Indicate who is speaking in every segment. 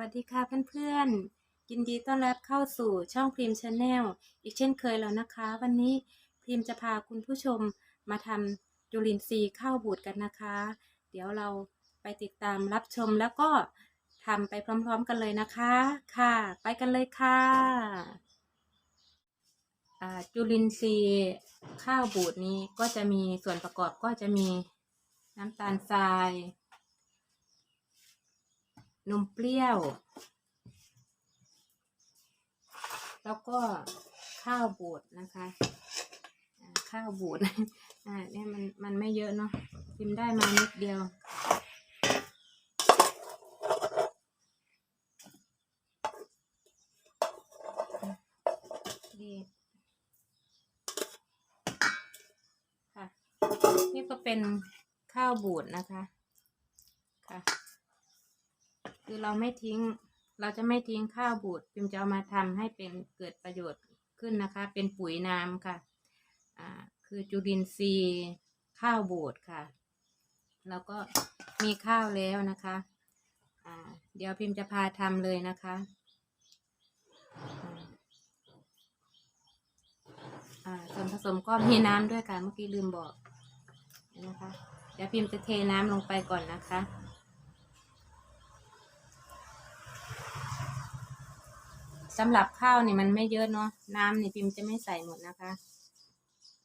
Speaker 1: วัสดีค่ะเพื่อนๆ ยินดีต้อนรับเข้าสู่ช่องพิมพ์ชาแนลอีกเช่นเคยแล้วนะคะ วันนี้พิมพ์จะพาคุณผู้ชมมาทำจุลินทรีย์ข้าวบูดกันนะคะ เดี๋ยวเราไปติดตามรับชมแล้วก็ทำไปพร้อมๆกันเลยนะคะ ค่ะ ไปกันเลยค่ะจุลินทรีย์ข้าวบูดนี้ก็จะมีส่วนประกอบก็จะมีน้ำตาลทราย นมเปรี้ยว แล้วก็ข้าวบูดนะคะ ข้าวบูดอ่าเนี่ยมันมันไม่เยอะเนาะพิมได้มานิดเดียว ดีค่ะ นี่ก็เป็นข้าวบูดนะคะค่ะ คือเราไม่ทิ้ง เราจะไม่ทิ้งข้าวบูดพิมจะเอามาทำให้เป็นเกิดประโยชน์ขึ้นนะคะ เป็นปุ๋ยน้ำค่ะอ่าคือจุลินทรีย์ข้าวบูดค่ะ แล้วก็มีข้าวแล้วนะคะอ่าเดี๋ยวพิมจะพาทำเลยนะคะส่วนผสมก็มีน้ำด้วยค่ะ เมื่อกี้ลืมบอกนะคะ เดี๋ยวพิมจะเทน้ำลงไปก่อนนะคะ สำหรับข้าวนี่มันไม่เยอะเนาะน้ำนี่พิมจะไม่ใส่หมดนะคะ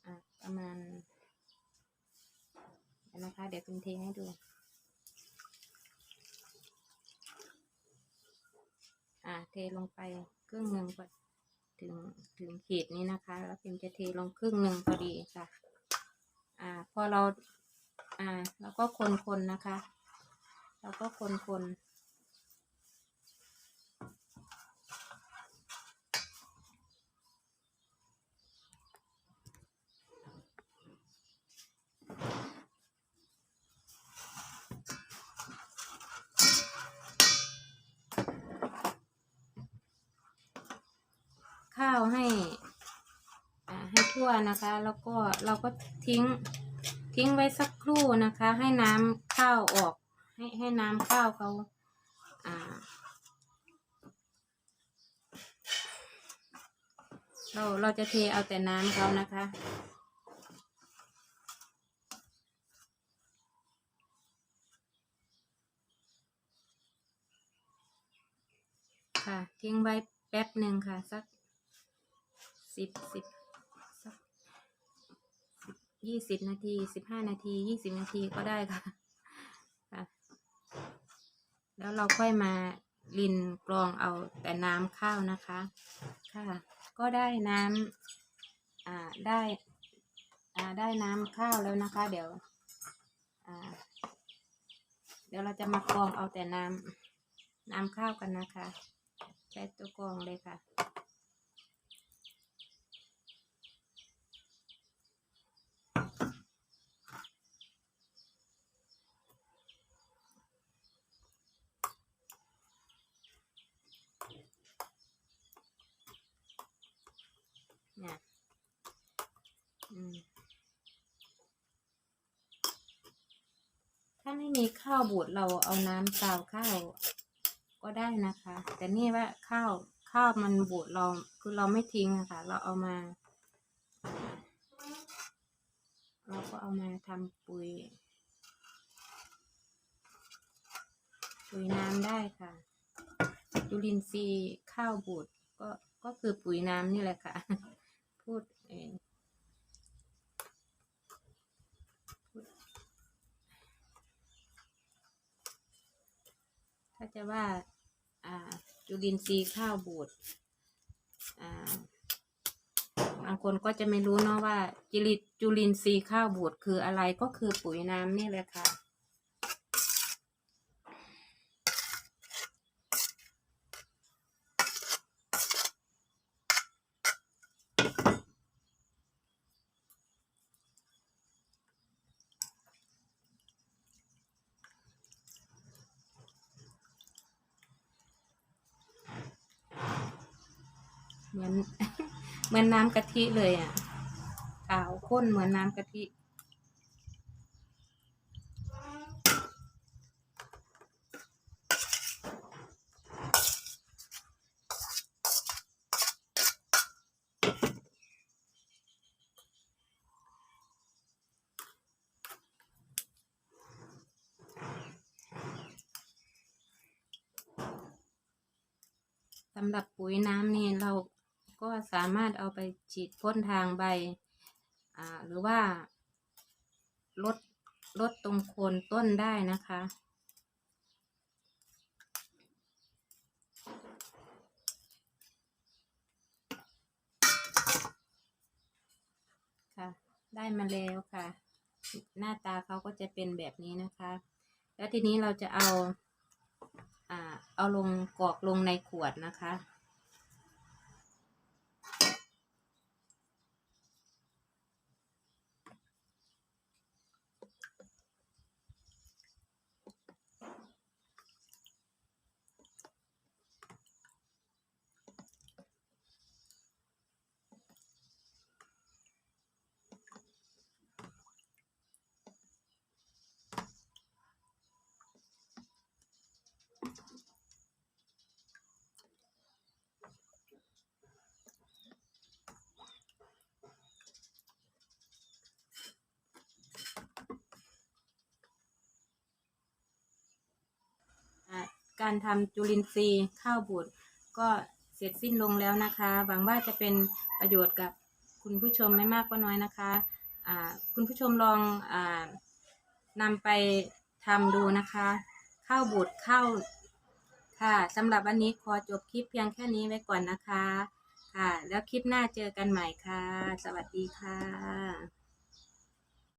Speaker 1: อ่าประมาณนะคะ เดี๋ยวพิมเทให้ดูอ่าเทลงไปครึ่งหนึ่งก่อนถึงถึงขีดนี้นะคะ แล้วพิมจะเทลงครึ่งหนึ่งพอดีค่ะ อ่า พอเรา อ่า แล้วก็คนๆนนะคะ แล้วก็คนๆ ข้าวให้ให้ทั่วนะคะ แล้วก็เราก็ทิ้งทิ้งไว้สักครู่นะคะ ให้น้ำข้าวออก ให้ให้น้ำข้าวเขาอ่าเราเราจะเทเอาแต่น้ำเขานะคะค่ะทิ้งไว้แป๊บหนึ่งค่ะ สัก สิบสิบสักยี่สิบนาทีสิบห้านาทียี่สิบนาทีก็ได้ค่ะค่ะ แล้วเราค่อยมาลินกรองเอาแต่น้ำข้าวนะคะ ค่ะ ก็ได้น้ำอ่าได้อ่าได้น้ำข้าวแล้วนะคะ เดี๋ยวอ่าเดี๋ยวเราจะมากรองเอาแต่น้ำน้ำข้าวกันนะคะ ใช้ตัวกรองเลยค่ะ เนี่ยอืม ถ้าไม่มีข้าวบูดเราเอาน้ำซาวข้าวก็ได้นะคะ แต่นี่ว่าข้าวข้าวมันบูดเราคือเราไม่ทิ้งอะค่ะ เราเอามา เราก็เอามาทำปุ๋ย ปุ๋ยน้ำได้ค่ะจุลินทรีย์ข้าวบูดก็ก็คือปุ๋ยน้ำนี่แหละค่ะ พูดถ้า จะว่าจุลินทรีย์ข้าวบูดอ่าบางคนก็จะไม่รู้เนาะว่าจุลิจุลินทรีย์ข้าวบูดคืออะไรก็คือปุ๋ยน้ำนี่แหละค่ะ เหมือน เหมือนน้ำกะทิเลยอะขาวข้นเหมือนน้ำกะทิสำหรับปุ๋ยน้ำนี่เรา ก็สามารถเอาไปฉีดพ่นทางใบหรือว่าลดลดตรงโคนต้นได้นะคะ ค่ะ ได้มาแล้วค่ะ หน้าตาเขาก็จะเป็นแบบนี้นะคะ แล้วทีนี้เราจะเอา อ่า เอาลงกรอกลงในขวดนะคะ อะ การทำจุลินทรีย์ข้าวบูดก็เสร็จสิ้นลงแล้วนะคะ หวังว่าจะเป็นประโยชน์กับคุณผู้ชมไม่มากก็น้อยนะคะอ่าคุณผู้ชมลองอนำไปทำดูนะคะ ข้าวบูดข้าวค่ะสำหรับวันนี้ขอจบคลิปเพียงแค่นี้ไว้ก่อนนะคะ ค่ะ แล้วคลิปหน้าเจอกันใหม่ค่ะ สวัสดีค่ะ